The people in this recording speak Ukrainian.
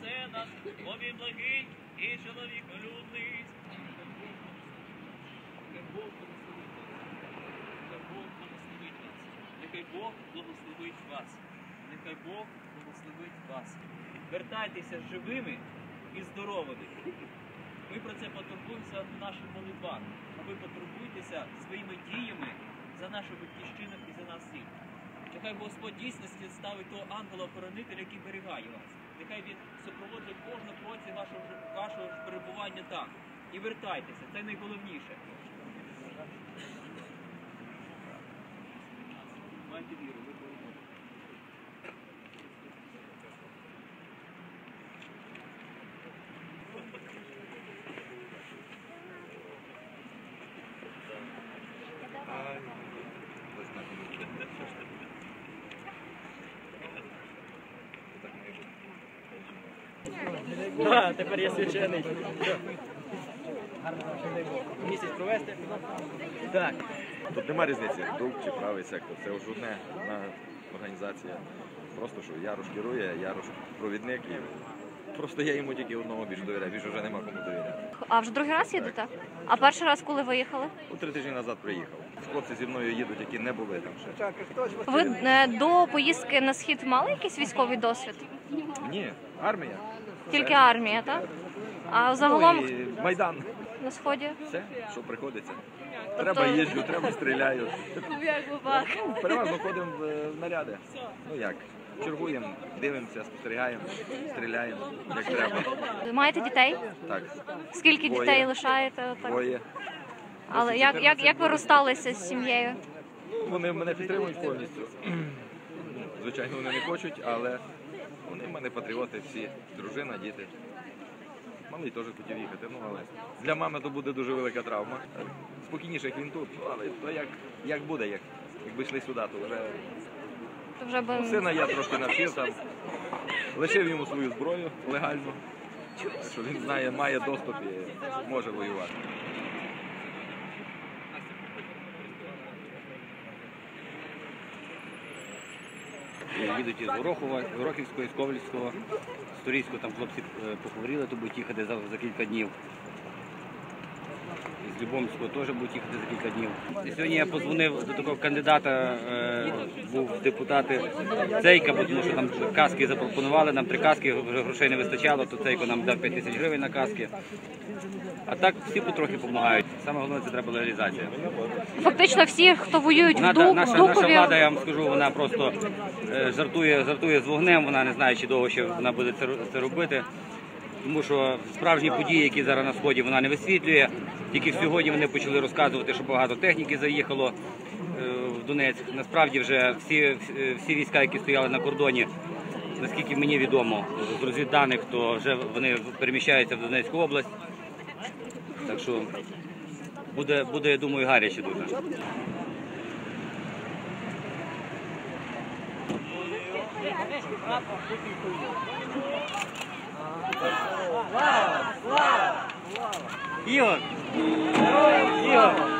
спасе нас, Бові благий і чоловік людний. Нехай Бог благословить вас, нехай Бог благословить вас, нехай Бог благословить вас, нехай Бог благословить вас. Вертайтеся живими і здоровими. Ми про це потурбуємося в наших молитвах. А ви потурбуйтеся своїми діями за нашу батьківщину і за нас всіх. Нехай Господь дійсності ставить того ангела-охоронителя, який берігає вас. Нехай він супроводжує кожну кроці вашого, вашого перебування там. І вертайтеся, це найголовніше. Майте віру, ви переможете. Да, тепер я священий. Місяць провести. Так. Тут нема різниці, дух чи правий сектор. Це ж одне, одна організація. Просто що Ярош керує, Ярош провідник і просто я йому тільки одному більше довіряю, більше вже нема кому довіряти. А вже другий раз їдете? А перший раз, коли виїхали? У три тижні назад приїхав. Хлопці зі мною їдуть, які не були там ще. Ви е, до поїздки на схід мали якийсь військовий досвід? Ні, армія. Тільки армія, так? А загалом Ну, і Майдан. на сході? Все, що приходиться. Треба їжджу, треба стріляю. Переважно ходимо в е, в наряди. Ну як? Чергуємо, дивимося, спостерігаємо, стріляємо, як треба. Ви маєте дітей? Так, Скільки Двоє. дітей лишаєте? Так? двоє. Але як, як, як ви розсталися з сім'єю? Вони мене підтримують повністю. Звичайно, вони не хочуть, але в мене патріоти всі, дружина, діти. Малий теж хотів їхати, ну але для мами то буде дуже велика травма. Спокійніше, як він тут, ну, але то як, як буде, як, якби йшли сюди, то вже То вже би... сина я трошки навчив там, лишив йому свою зброю легальну, що він знає, має доступ і може воювати. Їдуть із Горохова, Горохівського, із Ковальського, з Турійського там хлопці е, похворіли, то будуть їхати за, за кілька днів. Із Любомського теж будуть їхати за кілька днів. І сьогодні я позвонив до такого кандидата, е, був депутати Цейка, бо тому що там каски запропонували, нам три каски, вже грошей не вистачало, то Цейко нам дав 5 тисяч гривень на каски. А так всі потрохи допомагають. Саме головне це треба реалізація. Фактично всі, хто воюють в Наша, Дук, наша, наша Дукові, влада, я вам скажу, вона просто е, жартує, жартує з вогнем, вона не знає, чи довго ще вона буде це, це робити. Тому що справжні події, які зараз на сході, вона не висвітлює. Тільки сьогодні вони почали розказувати, що багато техніки заїхало е, в Донецьк. Насправді вже всі, всі війська, які стояли на кордоні, наскільки мені відомо, з розвідданих, то вже вони переміщаються в Донецьку область. Так що буде, буде я думаю, гаряче дуже. Ігор! Ігор!